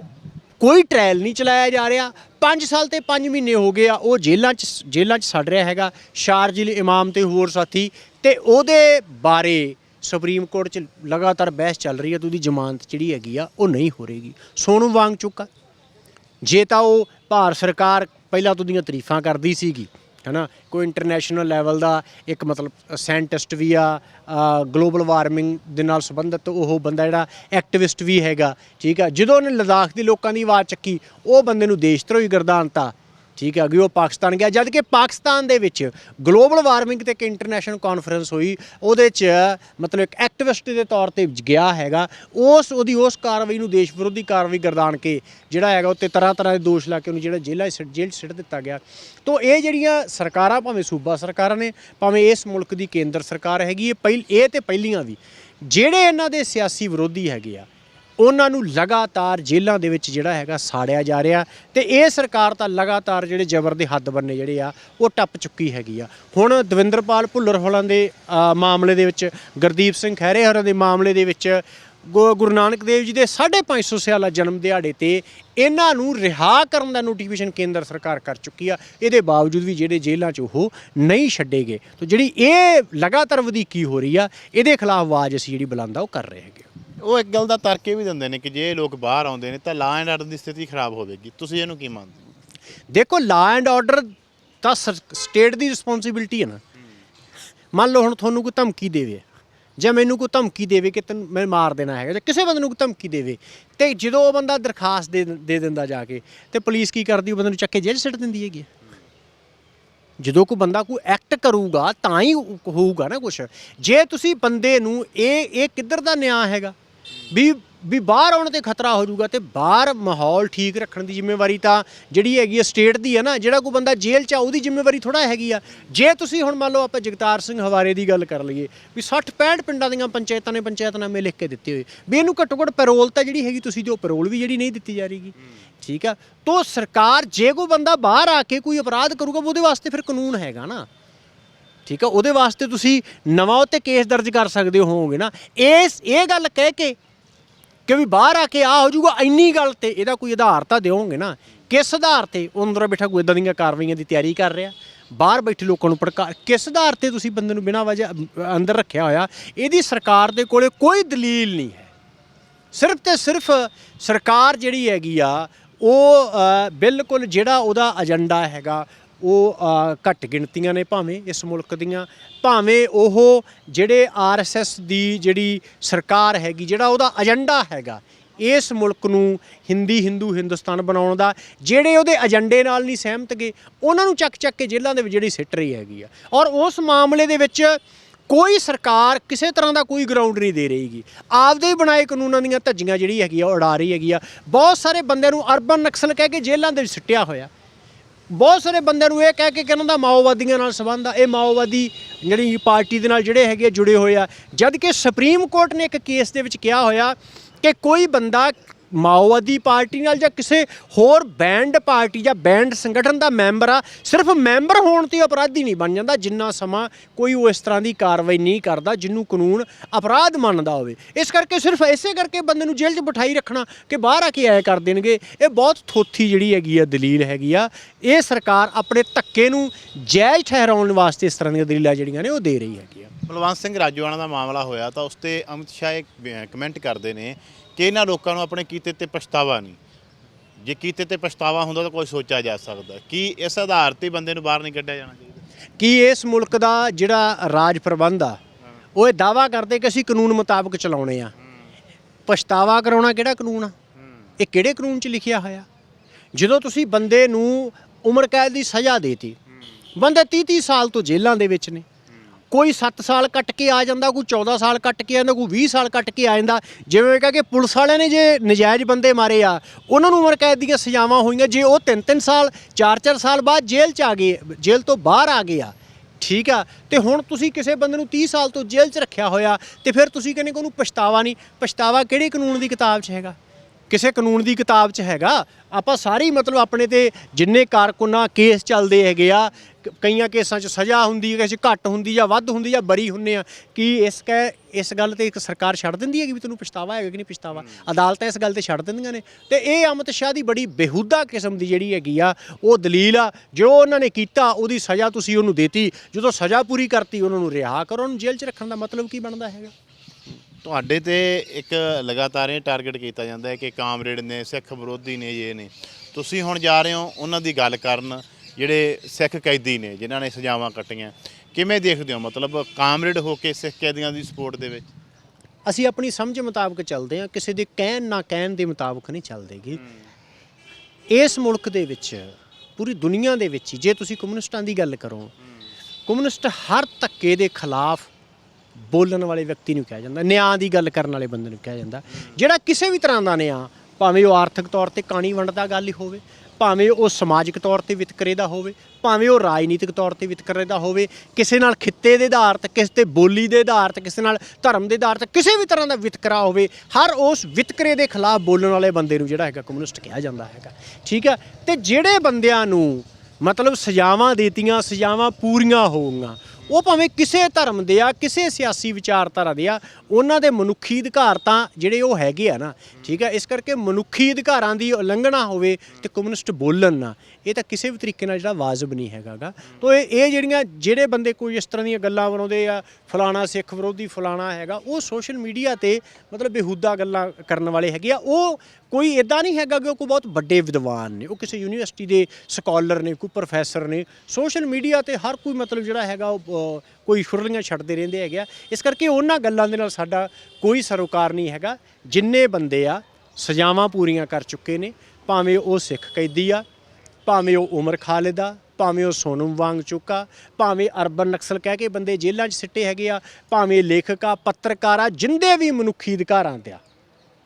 Speaker 1: ਕੋਈ ਟ੍ਰਾਇਲ ਨਹੀਂ ਚਲਾਇਆ ਜਾ ਰਿਹਾ। 5 ਸਾਲ ਤੇ 5 ਮਹੀਨੇ ਹੋ ਗਏ ਆ, ਉਹ ਜੇਲ੍ਹਾਂ 'ਚ ਜੇਲ੍ਹਾਂ 'ਚ ਸੜ ਰਿਹਾ ਹੈਗਾ, ਸ਼ਾਰਜਿਲ ਇਮਾਮ ਤੇ ਹੋਰ ਸਾਥੀ। ਤੇ ਉਹਦੇ ਬਾਰੇ ਸੁਪਰੀਮ ਕੋਰਟ 'ਚ ਲਗਾਤਾਰ ਬਹਿਸ ਚੱਲ ਰਹੀ ਹੈ ਤੇ ਉਹਦੀ ਜ਼ਮਾਨਤ ਜਿਹੜੀ ਹੈਗੀ ਆ, ਉਹ ਨਹੀਂ ਹੋ ਰਹੇਗੀ। ਸੋਨੂੰ ਵਾਂਗ ਚੁੱਕਾ। ਜੇ ਤਾਂ ਉਹ ਭਾਰਤ ਸਰਕਾਰ ਪਹਿਲਾਂ ਤੋਂ ਦੀਆਂ ਤਾਰੀਫਾਂ ਕਰਦੀ ਸੀਗੀ ਹੈਨਾ? ਕੋਈ ਇੰਟਰਨੈਸ਼ਨਲ ਲੈਵਲ ਦਾ ਇੱਕ ਮਤਲਬ ਸਾਇੰਟਿਸਟ ਵੀ ਆ ਗਲੋਬਲ ਵਾਰਮਿੰਗ ਦੇ ਨਾਲ ਸੰਬੰਧਿਤ ਉਹ ਬੰਦਾ ਜਿਹੜਾ ਐਕਟਿਵਿਸਟ ਵੀ ਹੈਗਾ, ਠੀਕ ਆ? ਜਦੋਂ ਉਹਨੇ ਲਦਾਖ ਦੇ ਲੋਕਾਂ ਦੀ ਆਵਾਜ਼ ਚੱਕੀ, ਉਹ ਬੰਦੇ ਨੂੰ ਦੇਸ਼ ਧਰੋਹੀ ਗਰਦਾਨਤਾ ਠੀਕ ਹੈ, ਅਗੇ ਉਹ ਪਾਕਿਸਤਾਨ ਗਿਆ, ਜਦ ਕਿ ਪਾਕਿਸਤਾਨ ਦੇ ਵਿੱਚ ਗਲੋਬਲ ਵਾਰਮਿੰਗ ਤੇ ਇੱਕ ਇੰਟਰਨੈਸ਼ਨਲ ਕਾਨਫਰੰਸ ਹੋਈ, ਉਹਦੇ 'ਚ ਮਤਲਬ ਇੱਕ ਐਕਟਿਵਿਸਟ ਦੇ ਤੌਰ ਤੇ ਗਿਆ ਹੈਗਾ, ਉਸ, ਉਹਦੀ ਉਸ ਕਾਰਵਾਈ ਨੂੰ ਦੇਸ਼ ਵਿਰੋਧੀ ਕਾਰਵਾਈ ਗਰਦਾਨ ਕੇ, ਜਿਹੜਾ ਹੈਗਾ ਉੱਤੇ ਤਰ੍ਹਾਂ ਤਰ੍ਹਾਂ ਦੇ ਦੋਸ਼ ਲਾ ਕੇ ਉਹਨੂੰ ਜਿਹੜਾ ਜੇਲ੍ਹਾਂ 'ਚ ਜੇਲ੍ਹ 'ਚ ਸਿੱਟ ਦਿੱਤਾ ਗਿਆ। ਤੋਂ ਇਹ ਜਿਹੜੀਆਂ ਸਰਕਾਰਾਂ, ਭਾਵੇਂ ਸੂਬਾ ਸਰਕਾਰਾਂ ਨੇ, ਭਾਵੇਂ ਇਸ ਮੁਲਕ ਦੀ ਕੇਂਦਰ ਸਰਕਾਰ ਹੈਗੀ, ਇਹ ਪਹਿਲ, ਇਹ ਤੇ ਪਹਿਲੀਆਂ ਵੀ, ਜਿਹੜੇ ਇਹਨਾਂ ਦੇ ਸਿਆਸੀ ਵਿਰੋਧੀ ਹੈਗੇ ਆ ਉਹਨਾਂ ਨੂੰ ਲਗਾਤਾਰ ਜੇਲ੍ਹਾਂ ਦੇ ਵਿੱਚ ਜਿਹੜਾ ਹੈਗਾ ਸਾੜਿਆ ਜਾ ਰਿਹਾ ਤੇ ਇਹ ਸਰਕਾਰ ਤਾਂ ਲਗਾਤਾਰ ਜਿਹੜੇ ਜ਼ਬਰ ਦੇ ਹੱਦ ਬੰਨੇ ਜਿਹੜੇ ਆ, ਉਹ ਟੱਪ ਚੁੱਕੀ ਹੈਗੀ ਆ। ਹੁਣ ਦਵਿੰਦਰਪਾਲ ਭੁੱਲਰ ਹੋਲਾਂ ਦੇ ਮਾਮਲੇ ਦੇ ਵਿੱਚ ਗੁਰਦੀਪ ਸਿੰਘ ਖਹਿਰੇ ਹੋਰਾਂ ਦੇ ਮਾਮਲੇ ਦੇ ਵਿੱਚ ਗੁ- ਗੁਰੂ ਨਾਨਕ ਦੇਵ ਜੀ ਦੇ 550 ਸਾਲਾ ਜਨਮ ਦਿਹਾੜੇ ਤੇ ਇਹਨਾਂ ਨੂੰ ਰਿਹਾ ਕਰਨ ਦਾ ਨੋਟੀਫਿਕੇਸ਼ਨ ਕੇਂਦਰ ਸਰਕਾਰ ਕਰ ਚੁੱਕੀ ਆ। ਇਹਦੇ ਬਾਵਜੂਦ ਵੀ ਜਿਹੜੇ ਜੇਲ੍ਹਾਂ 'ਚ ਉਹ ਨਹੀਂ ਛੱਡੇ ਗਏ। ਤਾਂ ਜਿਹੜੀ ਇਹ ਲਗਾਤਾਰ ਵਧੀਕੀ ਹੋ ਰਹੀ ਆ, ਇਹਦੇ ਖਿਲਾਫ ਆਵਾਜ਼ ਅਸੀਂ ਜਿਹੜੀ ਬੁਲੰਦ ਆ, ਉਹ ਕਰ ਰਹੇ ਹੈਗੇ
Speaker 2: ਉਹ ਇੱਕ ਗੱਲ ਦਾ ਤਰਕ ਇਹ ਵੀ ਦਿੰਦੇ ਨੇ ਕਿ ਜੇ ਇਹ ਲੋਕ ਬਾਹਰ ਆਉਂਦੇ ਨੇ ਤਾਂ ਲਾ ਐਂਡ ਆਰਡਰ ਦੀ ਸਥਿਤੀ ਖਰਾਬ ਹੋਵੇਗੀ। ਤੁਸੀਂ ਇਹਨੂੰ ਕੀ ਮੰਨਦੇ ਹੋ?
Speaker 1: ਦੇਖੋ ਲਾ ਐਂਡ ਆਰਡਰ ਤਾਂ ਸਟੇਟ ਦੀ ਰਿਸਪੌਂਸਿਬਿਲਟੀ ਹੈ ਨਾ। ਮੰਨ ਲਓ ਹੁਣ ਤੁਹਾਨੂੰ ਕੋਈ ਧਮਕੀ ਦੇਵੇ, ਜਾਂ ਮੈਨੂੰ ਕੋਈ ਧਮਕੀ ਦੇਵੇ ਕਿ ਤੈਨੂੰ ਮੈਂ ਮਾਰ ਦੇਣਾ ਹੈਗਾ, ਜਾਂ ਕਿਸੇ ਬੰਦੇ ਨੂੰ ਕੋਈ ਧਮਕੀ ਦੇਵੇ, ਤੇ ਜਦੋਂ ਉਹ ਬੰਦਾ ਦਰਖਾਸਤ ਦੇ ਦੇ ਦਿੰਦਾ ਜਾ ਕੇ, ਤੇ ਪੁਲਿਸ ਕੀ ਕਰਦੀ, ਉਹ ਬੰਦੇ ਨੂੰ ਚੱਕ ਕੇ ਜੇਲ੍ਹ ਸਿੱਟ ਦਿੰਦੀ ਹੈਗੀ ਹੈ। ਜਦੋਂ ਕੋਈ ਬੰਦਾ ਕੋਈ ਐਕਟ ਕਰੂਗਾ, ਤਾਂ ਹੀ ਹੋਊਗਾ ਨਾ ਕੁਛ। ਜੇ ਤੁਸੀਂ ਬੰਦੇ ਨੂੰ ਇਹ ਇਹ ਕਿੱਧਰ ਦਾ ਨਿਆਂ ਹੈਗਾ? ਵੀ ਵੀ ਬਾਹਰ ਆਉਣ ਤੇ ਖਤਰਾ ਹੋ ਜਾਊਗਾ ਤੇ ਬਾਹਰ ਮਾਹੌਲ ਠੀਕ ਰੱਖਣ ਦੀ ਜ਼ਿੰਮੇਵਾਰੀ ਤਾਂ ਜਿਹੜੀ ਹੈਗੀ ਹੈ ਸਟੇਟ ਦੀ ਹੈ ਨਾ, ਜਿਹੜਾ ਕੋਈ ਬੰਦਾ ਜੇਲ੍ਹ 'ਚ ਆ, ਉਹਦੀ ਜ਼ਿੰਮੇਵਾਰੀ ਥੋੜਾ ਹੈਗੀ ਆ। ਜੇ ਤੁਸੀਂ ਹੁਣ ਮੰਨ ਲਓ ਆਪਾਂ ਜਗਤਾਰ ਸਿੰਘ ਹਵਾਰੇ ਦੀ ਗੱਲ ਕਰ ਲਈਏ, ਵੀ 60 65 ਪਿੰਡਾਂ ਦੀਆਂ ਪੰਚਾਇਤਾਂ ਨੇ ਪੰਚਾਇਤਨਾਮੇ ਲਿਖ ਕੇ ਦਿੱਤੇ ਹੋਏ, ਵੀ ਇਹਨੂੰ ਘੱਟੋ ਘੱਟ ਪੈਰੋਲ ਤਾਂ ਜਿਹੜੀ ਹੈਗੀ ਤੁਸੀਂ ਦਿਓ ਪੈਰੋਲ ਵੀ ਜਿਹੜੀ ਨਹੀਂ ਦਿੱਤੀ ਜਾ ਰਹੀਗੀ। ਠੀਕ ਆ? ਤੋਂ ਸਰਕਾਰ, ਜੇ ਕੋਈ ਬੰਦਾ ਬਾਹਰ ਆ ਕੇ ਕੋਈ ਅਪਰਾਧ ਕਰੂਗਾ, ਉਹਦੇ ਵਾਸਤੇ ਫਿਰ ਕਾਨੂੰਨ ਹੈਗਾ ਨਾ। ਠੀਕ ਆ? ਉਹਦੇ ਵਾਸਤੇ ਤੁਸੀਂ ਨਵਾਂ ਉੱਤੇ ਕੇਸ ਦਰਜ ਕਰ ਸਕਦੇ ਹੋਵੋਗੇ ਨਾ। ਇਸ, ਇਹ ਗੱਲ ਕਹਿ ਕੇ ਕਿ ਵੀ ਬਾਹਰ ਆ ਕੇ ਆ ਹੋ ਜਾਊਗਾ, ਇੰਨੀ ਗੱਲ ਤੇ ਇਹਦਾ ਕੋਈ ਆਧਾਰ ਤਾਂ ਦਿਓਗੇ ਨਾ। ਕਿਸ ਆਧਾਰ ਤੇ ਉਹ ਅੰਦਰ ਬੈਠਾ ਕੋਈ ਇਦਾਂ ਦੀਆਂ ਕਾਰਵਾਈਆਂ ਦੀ ਤਿਆਰੀ ਕਰ ਰਿਹਾ? ਬਾਹਰ ਬੈਠੇ ਲੋਕਾਂ ਨੂੰ ਭੜਕਾ ਕਿਸ ਆਧਾਰ ਤੇ ਤੁਸੀਂ ਬੰਦੇ ਨੂੰ ਬਿਨਾਂ ਵਜ੍ਹਾ ਅੰਦਰ ਰੱਖਿਆ ਹੋਇਆ, ਇਹਦੀ ਸਰਕਾਰ ਦੇ ਕੋਲੇ ਕੋਈ ਦਲੀਲ ਨਹੀਂ ਹੈ। ਸਿਰਫ ਤੇ ਸਿਰਫ ਸਰਕਾਰ ਜਿਹੜੀ ਹੈਗੀ ਆ, ਉਹ ਬਿਲਕੁਲ ਜਿਹੜਾ ਉਹਦਾ ਏਜੰਡਾ ਹੈਗਾ ਉਹ ਘੱਟ ਗਿਣਤੀਆਂ ਨੇ ਭਾਵੇਂ ਇਸ ਮੁਲਕ ਦੀਆਂ, ਭਾਵੇਂ ਉਹ ਜਿਹੜੇ ਆਰਐਸਐਸ ਦੀ ਜਿਹੜੀ ਸਰਕਾਰ ਹੈਗੀ, ਜਿਹੜਾ ਉਹਦਾ ਏਜੰਡਾ ਹੈਗਾ, ਇਸ ਮੁਲਕ ਨੂੰ ਹਿੰਦੀ, ਹਿੰਦੂ, ਹਿੰਦੁਸਤਾਨ ਬਣਾਉਣ ਦਾ, ਜਿਹੜੇ ਉਹਦੇ ਏਜੰਡੇ ਨਾਲ ਨਹੀਂ ਸਹਿਮਤ ਗਏ, ਉਹਨਾਂ ਨੂੰ ਚੱਕ ਚੱਕ ਕੇ ਜੇਲ੍ਹਾਂ ਦੇ ਵਿੱਚ ਜਿਹੜੀ ਸਿੱਟ ਰਹੀ ਹੈਗੀ ਆ। ਔਰ ਉਸ ਮਾਮਲੇ ਦੇ ਵਿੱਚ ਕੋਈ ਸਰਕਾਰ ਕਿਸੇ ਤਰ੍ਹਾਂ ਦਾ ਕੋਈ ਗਰਾਊਂਡ ਨਹੀਂ ਦੇ ਰਹੀਗੀ ਆਪਦੇ ਹੀ ਬਣਾਏ ਕਾਨੂੰਨਾਂ ਦੀਆਂ ਧੱਜੀਆਂ ਜਿਹੜੀ ਹੈਗੀ ਆ, ਉਹ ਉਡਾ ਰਹੀ ਹੈਗੀ ਆ। ਬਹੁਤ ਸਾਰੇ ਬੰਦਿਆਂ ਨੂੰ ਅਰਬਨ ਨਕਸਲ ਕਹਿ ਕੇ ਜੇਲ੍ਹਾਂ ਦੇ ਵਿੱਚ ਸਿੱਟਿਆ ਹੋਇਆ। ਬਹੁਤ ਸਾਰੇ ਬੰਦਿਆਂ ਨੂੰ ਇਹ ਕਹਿ ਕੇ ਕਿ ਇਹਨਾਂ ਦਾ ਮਾਓਵਾਦੀਆਂ ਨਾਲ ਸੰਬੰਧ ਆ। ਇਹ ਮਾਓਵਾਦੀ ਜਿਹੜੀ ਪਾਰਟੀ ਦੇ ਨਾਲ ਜਿਹੜੇ ਹੈਗੇ ਆ, ਜੁੜੇ ਹੋਏ ਆ। ਜਦ ਕਿ ਸੁਪਰੀਮ ਕੋਰਟ ਨੇ ਇੱਕ ਕੇਸ ਦੇ ਵਿੱਚ ਕਿਹਾ ਹੋਇਆ ਕਿ ਕੋਈ ਬੰਦਾ ਮਾਓਵਾਦੀ ਪਾਰਟੀ ਨਾਲ ਜਾਂ ਕਿਸੇ ਹੋਰ ਬੈਂਡ ਪਾਰਟੀ ਜਾਂ ਬੈਂਡ ਸੰਗਠਨ ਦਾ ਮੈਂਬਰ ਆ, ਸਿਰਫ ਮੈਂਬਰ ਹੋਣ ਤੇ ਅਪਰਾਧੀ ਨਹੀਂ ਬਣ ਜਾਂਦਾ, ਜਿੰਨਾ ਸਮਾਂ ਕੋਈ ਉਹ ਇਸ ਤਰ੍ਹਾਂ ਦੀ ਕਾਰਵਾਈ ਨਹੀਂ ਕਰਦਾ, ਜਿਹਨੂੰ ਕਾਨੂੰਨ ਅਪਰਾਧ ਮੰਨਦਾ ਹੋਵੇ। ਇਸ ਕਰਕੇ ਸਿਰਫ ਇਸੇ ਕਰਕੇ ਬੰਦੇ ਨੂੰ ਜੇਲ੍ਹ 'ਚ ਬਿਠਾਈ ਰੱਖਣਾ ਕਿ ਬਾਹਰ ਆ ਕੇ ਆਇਆ ਕਰ ਦੇਣਗੇ। ਇਹ ਬਹੁਤ ਥੋਥੀ ਜਿਹੜੀ ਹੈਗੀ ਆ, ਦਲੀਲ ਹੈਗੀ ਆ। ਇਹ ਸਰਕਾਰ ਆਪਣੇ ਧੱਕੇ ਨੂੰ ਜਾਇਜ਼ ਠਹਿਰਾਉਣ ਵਾਸਤੇ ਇਸ ਤਰ੍ਹਾਂ ਦੀਆਂ ਦਲੀਲਾਂ ਜਿਹੜੀਆਂ ਨੇ ਉਹ ਦੇ ਰਹੀ ਹੈਗੀ ਆ।
Speaker 2: ਬਲਵੰਤ ਸਿੰਘ ਰਾਜੋਆਣਾ ਦਾ ਮਾਮਲਾ ਹੋਇਆ ਤਾਂ ਉਸ ਤੇ ਅਮਿਤ ਸ਼ਾਹ ਇੱਕ ਕਮੈਂਟ ਕਰਦੇ ਨੇ ਕਿ ਇਹਨਾਂ ਲੋਕਾਂ ਨੂੰ ਆਪਣੇ ਕੀਤੇ ਤੇ ਪਛਤਾਵਾ ਨਹੀਂ। ਜੇ ਕੀਤੇ ਤੇ ਪਛਤਾਵਾ ਹੁੰਦਾ ਤਾਂ ਕੋਈ ਸੋਚਿਆ ਜਾ ਸਕਦਾ। ਕੀ ਇਸ ਆਧਾਰ ਤੇ ਬੰਦੇ ਨੂੰ ਬਾਹਰ ਨਹੀਂ ਕੱਢਿਆ ਜਾਣਾ ਚਾਹੀਦਾ?
Speaker 1: ਕੀ ਇਸ ਮੁਲਕ ਦਾ ਜਿਹੜਾ ਰਾਜ ਪ੍ਰਬੰਧ ਆ, ਉਹ ਇਹ ਦਾਵਾ ਕਰਦੇ ਕਿ ਅਸੀਂ ਕਾਨੂੰਨ ਮੁਤਾਬਕ ਚਲਾਉਣੇ ਆ? ਪਛਤਾਵਾ ਕਰਾਉਣਾ ਕਿਹੜਾ ਕਾਨੂੰਨ ਆ? ਇਹ ਕਿਹੜੇ ਕਾਨੂੰਨ 'ਚ ਲਿਖਿਆ ਹੋਇਆ? ਜਦੋਂ ਤੁਸੀਂ ਬੰਦੇ ਨੂੰ ਉਮਰ ਕੈਦ ਦੀ ਸਜ਼ਾ ਦੇਤੀ, ਬੰਦੇ 30 30 ਸਾਲ ਤੋਂ ਜੇਲ੍ਹਾਂ ਦੇ ਵਿੱਚ ਨੇ। ਕੋਈ 7 ਸਾਲ ਕੱਟ ਕੇ ਆ ਜਾਂਦਾ, ਕੋਈ 14 ਸਾਲ ਕੱਟ ਕੇ ਆਉਂਦਾ ਕੋਈ 20 ਸਾਲ ਕੱਟ ਕੇ ਆ ਜਾਂਦਾ। ਜਿਵੇਂ ਕਹਾਂ ਕਿ ਪੁਲਿਸ ਵਾਲਿਆਂ ਨੇ ਜੇ ਨਜਾਇਜ਼ ਬੰਦੇ ਮਾਰੇ ਆ, ਉਹਨਾਂ ਨੂੰ ਉਮਰ ਕੈਦ ਦੀਆਂ ਸਜ਼ਾਵਾਂ ਹੋਈਆਂ, ਜੇ ਉਹ 3-3 ਸਾਲ 4-4 ਸਾਲ ਬਾਅਦ ਜੇਲ੍ਹ 'ਚ ਆ ਗਏ, ਜੇਲ੍ਹ ਤੋਂ ਬਾਹਰ ਆ ਗਏ ਆ, ਠੀਕ ਆ? ਤੇ ਹੁਣ ਤੁਸੀਂ ਕਿਸੇ ਬੰਦੇ ਨੂੰ 30 ਸਾਲ ਤੋਂ ਜੇਲ੍ਹ 'ਚ ਰੱਖਿਆ ਹੋਇਆ, ਤੇ ਫਿਰ ਤੁਸੀਂ ਕਹਿੰਦੇ ਕਿ ਉਹਨੂੰ ਪਛਤਾਵਾ ਨਹੀਂ। ਪਛਤਾਵਾ ਕਿਹੜੇ ਕਾਨੂੰਨ ਦੀ ਕਿਤਾਬ 'ਚ ਹੈਗਾ? ਕਿਸੇ ਕਾਨੂੰਨ ਦੀ ਕਿਤਾਬ 'ਚ ਹੈਗਾ? ਆਪਾਂ ਸਾਰੀ ਮਤਲਬ ਆਪਣੇ ਤੇ ਜਿੰਨੇ ਕਾਰਕੁਨਾ, ਕੇਸ ਚੱਲਦੇ ਹੈਗੇ ਆ ਕਈਆਂ ਕੇਸਾਂ 'ਚ ਸਜ਼ਾ ਹੁੰਦੀ ਹੈ ਕਿਸੇ 'ਚ ਘੱਟ ਹੁੰਦੀ ਜਾਂ ਵੱਧ ਹੁੰਦੀ ਜਾਂ ਬਰੀ ਹੁੰਨੇ ਆ। ਕੀ ਇਸ ਕੈ ਇਸ ਗੱਲ ਤੇ ਇੱਕ ਸਰਕਾਰ ਛੱਡ ਦਿੰਦੀ ਹੈ ਕਿ ਵੀ ਤੈਨੂੰ ਪਛਤਾਵਾ ਹੈਗਾ ਕਿ ਨਹੀਂ ਪਛਤਾਵਾ? ਅਦਾਲਤਾਂ ਇਸ ਗੱਲ ਤੇ ਛੱਡ ਦਿੰਦੀਆਂ ਨੇ। ਤੇ ਇਹ ਅਮਿਤ ਸ਼ਾਹ ਦੀ ਬੜੀ ਬੇਹੂਦਾ ਕਿਸਮ ਦੀ ਜਿਹੜੀ ਹੈਗੀ ਆ ਉਹ ਦਲੀਲ ਆ। ਜੋ ਉਹਨਾਂ ਨੇ ਕੀਤਾ ਉਹਦੀ ਸਜ਼ਾ ਤੁਸੀਂ ਉਹਨੂੰ ਦੇਤੀ। ਜਦੋਂ ਸਜ਼ਾ ਪੂਰੀ ਕਰਤੀ ਉਹਨਾਂ ਨੂੰ ਰਿਹਾ ਕਰੋ। ਉਹਨੂੰ ਜੇਲ੍ਹ 'ਚ ਰੱਖਣ ਦਾ ਮਤਲਬ ਕੀ ਬਣਦਾ ਹੈਗਾ?
Speaker 2: ਤੁਹਾਡੇ ਤੇ ਇੱਕ ਲਗਾਤਾਰ ਇਹ ਟਾਰਗੇਟ ਕੀਤਾ ਜਾਂਦਾ ਹੈ ਕਿ ਕਾਮਰੇਡ ਨੇ ਸਿੱਖ ਵਿਰੋਧੀ ਨੇ ਇਹ ਨੇ। ਤੁਸੀਂ ਹੁਣ ਜਾ ਰਹੇ ਹੋ ਉਹਨਾਂ ਦੀ ਗੱਲ ਕਰਨ। ਜਿਹੜੇ ਸਿੱਖ ਕੈਦੀ ਨੇ ਜਿਨ੍ਹਾਂ ਨੇ ਸਜ਼ਾਵਾਂ ਕੱਟੀਆਂ ਕਿਵੇਂ ਦੇਖਦੇ ਹੋ? ਮਤਲਬ ਕਾਮਰੇਡ ਹੋ ਕੇ ਸਿੱਖ ਕੈਦੀਆਂ ਦੀ ਸਪੋਰਟ ਦੇ ਵਿੱਚ?
Speaker 1: ਅਸੀਂ ਆਪਣੀ ਸਮਝ ਮੁਤਾਬਕ ਚੱਲਦੇ ਹਾਂ ਕਿਸੇ ਦੇ ਕਹਿਣ ਨਾ ਕਹਿਣ ਦੇ ਮੁਤਾਬਕ ਨਹੀਂ ਚੱਲਦੇਗੇ ਇਸ ਮੁਲਕ ਦੇ ਵਿੱਚ ਪੂਰੀ ਦੁਨੀਆ ਦੇ ਵਿੱਚ ਜੇ ਤੁਸੀਂ ਕਮਿਊਨਿਸਟਾਂ ਦੀ ਗੱਲ ਕਰੋ ਕਮਿਊਨਿਸਟ ਹਰ ਧੱਕੇ ਦੇ ਖਿਲਾਫ ਬੋਲਣ ਵਾਲੇ ਵਿਅਕਤੀ ਨੂੰ ਕਿਹਾ ਜਾਂਦਾ ਨਿਆਂ ਦੀ ਗੱਲ ਕਰਨ ਵਾਲੇ ਬੰਦੇ ਨੂੰ ਕਿਹਾ ਜਾਂਦਾ। ਜਿਹੜਾ ਕਿਸੇ ਵੀ ਤਰ੍ਹਾਂ ਦਾ ਨਿਆਂ ਭਾਵੇਂ ਉਹ ਆਰਥਿਕ ਤੌਰ ਤੇ ਕਾਣੀ ਵੰਡ ਦਾ ਗੱਲ ਹੀ ਹੋਵੇ ਭਾਵੇਂ ਉਹ ਸਮਾਜਿਕ ਤੌਰ ਤੇ ਵਿਤਕਰੇ ਦਾ ਹੋਵੇ, ਭਾਵੇਂ ਉਹ ਰਾਜਨੀਤਿਕ ਤੌਰ ਤੇ ਵਿਤਕਰੇ ਦਾ ਹੋਵੇ, ਕਿਸੇ ਨਾਲ ਖਿੱਤੇ ਦੇ ਆਧਾਰ ਤੇ, ਕਿਸੇ ਤੇ ਬੋਲੀ ਦੇ ਆਧਾਰ ਤੇ, ਕਿਸੇ ਨਾਲ ਧਰਮ ਦੇ ਆਧਾਰ ਤੇ, ਕਿਸੇ ਵੀ ਤਰ੍ਹਾਂ ਦਾ ਵਿਤਕਰਾ ਹੋਵੇ, ਹਰ ਉਸ ਵਿਤਕਰੇ ਦੇ ਖਿਲਾਫ ਬੋਲਣ ਵਾਲੇ ਬੰਦੇ ਨੂੰ ਜਿਹੜਾ ਹੈਗਾ ਕਮਿਊਨਿਸਟ ਕਿਹਾ ਜਾਂਦਾ ਹੈਗਾ। ਠੀਕ ਹੈ ਤੇ ਜਿਹੜੇ ਬੰਦਿਆਂ ਨੂੰ ਮਤਲਬ ਸਜ਼ਾਵਾਂ ਦੇਤੀਆਂ, ਸਜ਼ਾਵਾਂ ਪੂਰੀਆਂ ਹੋਊਗੀਆਂ ਉਹ ਭਾਵੇਂ ਕਿਸੇ ਧਰਮ ਦੇ ਆ, ਕਿਸੇ ਸਿਆਸੀ ਵਿਚਾਰਧਾਰਾ ਦੇ ਆ, ਉਹਨਾਂ ਦੇ ਮਨੁੱਖੀ ਅਧਿਕਾਰ ਤਾਂ ਜਿਹੜੇ ਉਹ ਹੈਗੇ ਆ ਨਾ, ਠੀਕ ਹੈ ਇਸ ਕਰਕੇ ਮਨੁੱਖੀ ਅਧਿਕਾਰਾਂ ਦੀ ਉਲੰਘਣਾ ਹੋਵੇ ਤੇ ਕਮਿਊਨਿਸਟ ਬੋਲਣ ਨਾ। ਇਹ ਤਾਂ ਕਿਸੇ ਵੀ ਤਰੀਕੇ ਨਾਲ ਜਿਹੜਾ ਵਾਜਬ ਨਹੀਂ ਹੈਗਾਗਾ। ਤੋ ਇਹ ਇਹ ਜਿਹੜੀਆਂ, ਜਿਹੜੇ ਬੰਦੇ ਕੋਈ ਇਸ ਤਰ੍ਹਾਂ ਦੀਆਂ ਗੱਲਾਂ ਬਣਾਉਂਦੇ ਆ, ਫਲਾਣਾ ਸਿੱਖ ਵਿਰੋਧੀ ਫਲਾਣਾ ਹੈਗਾ, ਉਹ ਸੋਸ਼ਲ ਮੀਡੀਆ ਤੇ ਮਤਲਬ ਬੇਹੂਦਾ ਗੱਲਾਂ ਕਰਨ ਵਾਲੇ ਹੈਗੇ ਆ। ਉਹ ਕੋਈ ਇਦਾਂ ਨਹੀਂ ਹੈਗਾ ਕਿ ਉਹ ਕੋਈ ਬਹੁਤ ਵੱਡੇ ਵਿਦਵਾਨ ਨੇ, ਉਹ ਕਿਸੇ ਯੂਨੀਵਰਸਿਟੀ ਦੇ ਸਕਾਲਰ ਨੇ, ਕੋਈ ਪ੍ਰੋਫੈਸਰ ਨੇ। ਸੋਸ਼ਲ ਮੀਡੀਆ ਤੇ ਹਰ ਕੋਈ ਮਤਲਬ ਜਿਹੜਾ ਹੈਗਾ ਉਹ ਕੋਈ ਫੁਰਲੀਆਂ ਛੱਡਦੇ ਰਹਿੰਦੇ ਹੈਗੇ ਆ। ਇਸ ਕਰਕੇ ਉਹਨਾਂ ਗੱਲਾਂ ਦੇ ਨਾਲ ਸਾਡਾ ਕੋਈ ਸਰੋਕਾਰ ਨਹੀਂ ਹੈਗਾ। ਜਿੰਨੇ ਬੰਦੇ ਆ, ਸਜ਼ਾਵਾਂ ਪੂਰੀਆਂ ਕਰ ਚੁੱਕੇ ਨੇ, ਭਾਵੇਂ ਉਹ ਸਿੱਖ ਕੈਦੀ ਆ ਭਾਵੇਂ ਉਹ ਉਮਰ ਖਾਲਿਦਾ ਭਾਵੇਂ ਉਹ ਸੋਨਮ ਵਾਂਗ ਚੁੱਕਾ ਭਾਵੇਂ ਅਰਬਨ ਨਕਸਲ ਕਹਿ ਕੇ ਬੰਦੇ ਜੇਲ੍ਹਾਂ 'ਚ ਸਿੱਟੇ ਹੈਗੇ ਆ ਭਾਵੇਂ ਲੇਖਕ ਆ ਪੱਤਰਕਾਰ ਆ ਜਿੰਦੇ ਵੀ ਮਨੁੱਖੀ ਅਧਿਕਾਰਾਂ ਤੇ ਆ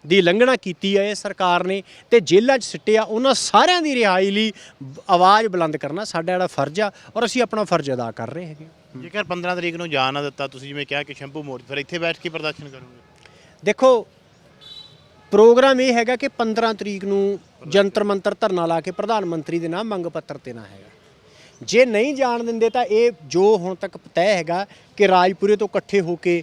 Speaker 1: ਦੀ ਲੰਘਣਾ ਕੀਤੀ ਹੈ ਇਹ ਸਰਕਾਰ ਨੇ ਤੇ ਜੇਲ੍ਹਾਂ 'ਚ ਸਿੱਟੇ ਆ ਉਹਨਾਂ ਸਾਰਿਆਂ ਦੀ ਰਿਹਾਈ ਲਈ ਆਵਾਜ਼ ਬੁਲੰਦ ਕਰਨਾ ਸਾਡਾ ਜਿਹੜਾ ਫਰਜ਼ ਆ ਔਰ ਅਸੀਂ ਆਪਣਾ ਫਰਜ਼ ਅਦਾ ਕਰ ਰਹੇ ਹੈਗੇ
Speaker 2: ਜੇਕਰ 15 ਤਰੀਕ ਨੂੰ ਜਾਣ ਨਾ ਦਿੱਤਾ ਤੁਸੀਂ ਜਿਵੇਂ ਕਿਹਾ ਕਿ ਸ਼ੰਭੂ ਮੋੜ ਫਿਰ ਇੱਥੇ ਬੈਠ ਕੇ ਪ੍ਰਦਰਸ਼ਨ ਕਰੋਗੇ?
Speaker 1: ਦੇਖੋ ਪ੍ਰੋਗਰਾਮ ਇਹ ਹੈਗਾ ਕਿ 15 ਤਰੀਕ ਨੂੰ ਜੰਤਰ ਮੰਤਰ ਧਰਨਾ ਲਾ ਕੇ ਪ੍ਰਧਾਨ ਮੰਤਰੀ ਦੇ ਨਾਮ ਮੰਗ ਪੱਤਰ ਦੇਣਾ ਹੈਗਾ। ਜੇ ਨਹੀਂ ਜਾਣ ਦਿੰਦੇ ਤਾਂ ਇਹ ਜੋ ਹੁਣ ਤੱਕ ਤੈਅ ਹੈਗਾ ਕਿ ਰਾਜਪੁਰੇ ਤੋਂ ਇਕੱਠੇ ਹੋ ਕੇ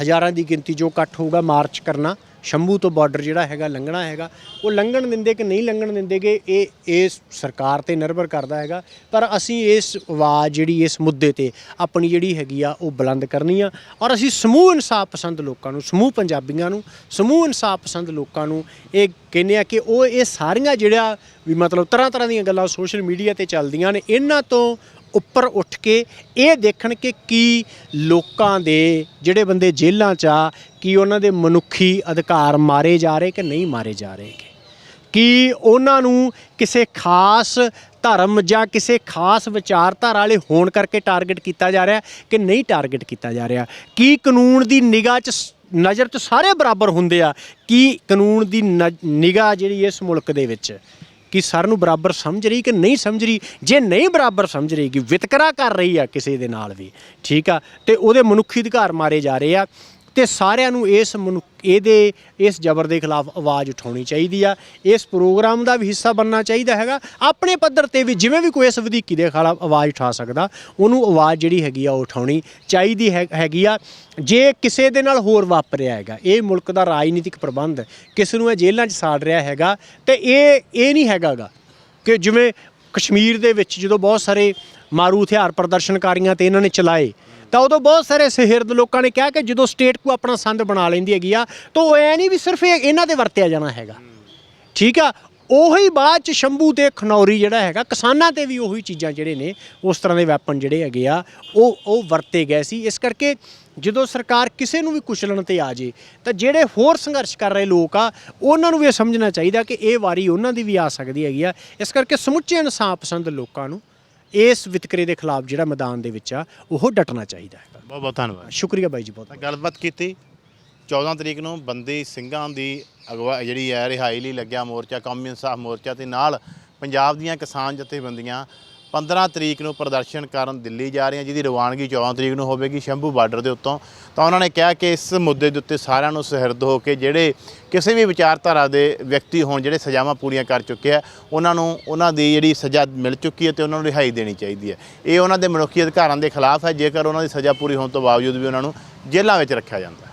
Speaker 1: ਹਜ਼ਾਰਾਂ ਦੀ ਗਿਣਤੀ ਜੋ ਇਕੱਠ ਹੋਊਗਾ ਮਾਰਚ ਕਰਨਾ ਸ਼ੰਭੂ ਤੋਂ ਬਾਰਡਰ ਜਿਹੜਾ ਹੈਗਾ, ਲੰਘਣਾ ਹੈਗਾ। ਉਹ ਲੰਘਣ ਦਿੰਦੇ ਕਿ ਨਹੀਂ ਲੰਘਣ ਦਿੰਦੇਗੇ ਇਹ ਇਸ ਸਰਕਾਰ ਤੇ ਨਿਰਭਰ ਕਰਦਾ ਹੈਗਾ। ਪਰ ਅਸੀਂ ਇਸ ਆਵਾਜ਼ ਜਿਹੜੀ, ਇਸ ਮੁੱਦੇ ਤੇ ਆਪਣੀ ਜਿਹੜੀ ਹੈਗੀ ਆ, ਉਹ ਬੁਲੰਦ ਕਰਨੀ ਆ। ਔਰ ਅਸੀਂ ਸਮੂਹ ਇਨਸਾਫ ਪਸੰਦ ਲੋਕਾਂ ਨੂੰ, ਸਮੂਹ ਪੰਜਾਬੀਆਂ ਨੂੰ, ਸਮੂਹ ਇਨਸਾਫ ਪਸੰਦ ਲੋਕਾਂ ਨੂੰ ਇਹ ਕਹਿੰਦੇ ਆ ਕਿ ਉਹ ਇਹ ਸਾਰੀਆਂ ਜਿਹੜਾ ਵੀ ਮਤਲਬ ਤਰ੍ਹਾਂ ਤਰ੍ਹਾਂ ਦੀਆਂ ਗੱਲਾਂ ਸੋਸ਼ਲ ਮੀਡੀਆ ਤੇ ਚੱਲਦੀਆਂ ਨੇ, ਇਹਨਾਂ ਤੋਂ ਉੱਪਰ ਉੱਠ ਕੇ ਇਹ ਦੇਖਣ ਕਿ ਕੀ ਲੋਕਾਂ ਦੇ ਜਿਹੜੇ ਬੰਦੇ ਜੇਲ੍ਹਾਂ 'ਚ ਆ, ਕੀ ਉਹਨਾਂ ਦੇ ਮਨੁੱਖੀ ਅਧਿਕਾਰ ਮਾਰੇ ਜਾ ਰਹੇ ਕਿ ਨਹੀਂ ਮਾਰੇ ਜਾ ਰਹੇ ਕੀ ਉਹਨਾਂ ਨੂੰ ਕਿਸੇ ਖਾਸ ਧਰਮ ਜਾਂ ਕਿਸੇ ਖਾਸ ਵਿਚਾਰਧਾਰਾ ਵਾਲੇ ਹੋਣ ਕਰਕੇ ਟਾਰਗੇਟ ਕੀਤਾ ਜਾ ਰਿਹਾ ਕਿ ਨਹੀਂ ਟਾਰਗੇਟ ਕੀਤਾ ਜਾ ਰਿਹਾ? ਕੀ ਕਾਨੂੰਨ ਦੀ ਨਿਗਾਹ 'ਚ ਨਜ਼ਰ 'ਚ ਸਾਰੇ ਬਰਾਬਰ ਹੁੰਦੇ ਆ? ਕੀ ਕਾਨੂੰਨ ਦੀ ਨਿਗਾਹ ਜਿਹੜੀ ਇਸ ਮੁਲਕ ਦੇ ਵਿੱਚ ਕਿ ਸਰ ਨੂੰ ਬਰਾਬਰ ਸਮਝ ਰਹੀ ਕਿ ਨਹੀਂ ਸਮਝ ਰਹੀ? ਜੇ ਨਹੀਂ ਬਰਾਬਰ ਸਮਝ ਰਹੀ ਕਿ ਵਿਤਕਰਾ ਕਰ ਰਹੀ ਆ ਕਿਸੇ ਦੇ ਨਾਲ ਵੀ। ਠੀਕ ਆ? ਤੇ ਉਹਦੇ ਮਨੁੱਖੀ ਅਧਿਕਾਰ ਮਾਰੇ ਜਾ ਰਹੇ ਆ। ਤੇ ਸਾਰਿਆਂ ਨੂੰ ਇਸ ਮਨੁੱਖ, ਇਹਦੇ, ਇਸ ਜ਼ਬਰ ਦੇ ਖਿਲਾਫ ਆਵਾਜ਼ ਉਠਾਉਣੀ ਚਾਹੀਦੀ ਆ। ਇਸ ਪ੍ਰੋਗਰਾਮ ਦਾ ਵੀ ਹਿੱਸਾ ਬਣਨਾ ਚਾਹੀਦਾ ਹੈਗਾ। ਆਪਣੇ ਪੱਧਰ ਤੇ ਵੀ ਜਿਵੇਂ ਵੀ ਕੋਈ ਇਸ ਵਧੀਕੀ ਦੇ ਖਿਲਾਫ ਆਵਾਜ਼ ਉਠਾ ਸਕਦਾ, ਉਹਨੂੰ ਆਵਾਜ਼ ਜਿਹੜੀ ਹੈਗੀ ਆ, ਉਹ ਉਠਾਉਣੀ ਚਾਹੀਦੀ ਹੈ, ਹੈਗੀ ਆ। ਜੇ ਕਿਸੇ ਦੇ ਨਾਲ ਹੋਰ ਵਾਪਰਿਆ ਹੈਗਾ, ਇਹ ਮੁਲਕ ਦਾ ਰਾਜਨੀਤਿਕ ਪ੍ਰਬੰਧ ਕਿਸੇ ਨੂੰ ਇਹ ਜੇਲ੍ਹਾਂ 'ਚ ਸਾੜ ਰਿਹਾ ਹੈਗਾ, ਤੇ ਇਹ ਇਹ ਨਹੀਂ ਹੈਗਾਗਾ ਕਿ ਜਿਵੇਂ ਕਸ਼ਮੀਰ ਦੇ ਵਿੱਚ ਜਦੋਂ ਬਹੁਤ ਸਾਰੇ ਮਾਰੂ ਹਥਿਆਰ ਪ੍ਰਦਰਸ਼ਨਕਾਰੀਆਂ ਤੇ ਇਹਨਾਂ ਨੇ ਚਲਾਏ ਤਾਂ ਉਦੋਂ ਬਹੁਤ ਸਾਰੇ ਸਹਿਰਦ ਲੋਕਾਂ ਨੇ ਕਿਹਾ ਕਿ ਜਦੋਂ ਸਟੇਟ ਕੋ ਆਪਣਾ ਸੰਦ ਬਣਾ ਲੈਂਦੀ ਹੈਗੀ ਆ, ਤਾਂ ਉਹ ਐ ਨਹੀਂ ਵੀ ਸਿਰਫ ਇਹ ਇਹਨਾਂ ਤੇ ਵਰਤਿਆ ਜਾਣਾ ਹੈਗਾ। ਠੀਕ ਆ? ਉਹੀ ਬਾਅਦ ਚ ਸ਼ੰਭੂ ਤੇ ਖਨੌਰੀ ਜਿਹੜਾ ਹੈਗਾ, ਕਿਸਾਨਾਂ ਤੇ ਵੀ ਉਹੀ ਚੀਜ਼ਾਂ ਜਿਹੜੇ ਨੇ, ਉਸ ਤਰ੍ਹਾਂ ਦੇ ਵੈਪਨ ਜਿਹੜੇ ਹੈਗੇ ਆ, ਉਹ ਉਹ ਵਰਤੇ ਗਏ ਸੀ। ਇਸ ਕਰਕੇ ਜਦੋਂ ਸਰਕਾਰ ਕਿਸੇ ਨੂੰ ਵੀ ਕੁਚਲਣ ਤੇ ਆ ਜੇ, ਤਾਂ ਜਿਹੜੇ ਹੋਰ ਸੰਘਰਸ਼ ਕਰ ਰਹੇ ਲੋਕ ਆ, ਉਹਨਾਂ ਨੂੰ ਵੀ ਇਹ ਸਮਝਣਾ ਚਾਹੀਦਾ ਕਿ ਇਹ ਵਾਰੀ ਉਹਨਾਂ ਦੀ ਵੀ ਆ ਸਕਦੀ ਹੈਗੀ ਆ। ਇਸ ਕਰਕੇ ਸਮੁੱਚੇ ਇਨਸਾਫ ਪਸੰਦ ਲੋਕਾਂ ਨੂੰ ਇਸ ਵਿਤਕਰੇ ਦੇ ਖਿਲਾਫ ਜਿਹੜਾ ਮੈਦਾਨ ਦੇ ਵਿੱਚ ਆ ਉਹ ਡਟਣਾ ਚਾਹੀਦਾ ਹੈ
Speaker 2: ਬਹੁਤ ਬਹੁਤ ਧੰਨਵਾਦ।
Speaker 1: ਸ਼ੁਕਰੀਆ ਬਾਈ ਜੀ ਬਹੁਤ
Speaker 2: ਗੱਲਬਾਤ ਕੀਤੀ। 14 ਤਰੀਕ ਨੂੰ ਬੰਦੀ ਸਿੰਘਾਂ ਦੀ ਅਗਵਾ ਜਿਹੜੀ ਹੈ ਰਿਹਾਈ ਲਈ ਲੱਗਿਆ ਮੋਰਚਾ ਕੌਮੀ ਇਨਸਾਫ ਮੋਰਚਾ ਤੇ ਨਾਲ ਪੰਜਾਬ ਦੀਆਂ ਕਿਸਾਨ ਜਥੇਬੰਦੀਆਂ 15 ਤਰੀਕ ਨੂੰ ਪ੍ਰਦਰਸ਼ਨ ਕਰਨ ਦਿੱਲੀ ਜਾ ਰਹੀਆਂ, ਜਿਹਦੀ ਰਵਾਨਗੀ 14 ਤਰੀਕ ਨੂੰ ਹੋਵੇਗੀ ਸ਼ੰਭੂ ਬਾਰਡਰ ਦੇ ਉੱਤੋਂ। ਤਾਂ ਉਹਨਾਂ ਨੇ ਕਿਹਾ ਕਿ ਇਸ ਮੁੱਦੇ ਦੇ ਉੱਤੇ ਸਾਰਿਆਂ ਨੂੰ ਸਹਿਰਦ ਹੋ ਕੇ ਜਿਹੜੇ ਕਿਸੇ ਵੀ ਵਿਚਾਰਧਾਰਾ ਦੇ ਵਿਅਕਤੀ ਹੋਣ, ਜਿਹੜੇ ਸਜ਼ਾਵਾਂ ਪੂਰੀਆਂ ਕਰ ਚੁੱਕੇ ਆ, ਉਹਨਾਂ ਨੂੰ ਉਹਨਾਂ ਦੀ ਜਿਹੜੀ ਸਜ਼ਾ ਮਿਲ ਚੁੱਕੀ ਹੈ ਤੇ ਉਹਨਾਂ ਨੂੰ ਰਿਹਾਈ ਦੇਣੀ ਚਾਹੀਦੀ ਹੈ। ਇਹ ਉਹਨਾਂ ਦੇ ਮਨੁੱਖੀ ਅਧਿਕਾਰਾਂ ਦੇ ਖਿਲਾਫ ਹੈ, ਜੇਕਰ ਉਹਨਾਂ ਦੀ ਸਜ਼ਾ ਪੂਰੀ ਹੋਣ ਤੋਂ ਬਾਵਜੂਦ ਵੀ ਉਹਨਾਂ ਨੂੰ ਜੇਲ੍ਹਾਂ ਵਿੱਚ ਰੱਖਿਆ ਜਾਂਦਾ ਹੈ।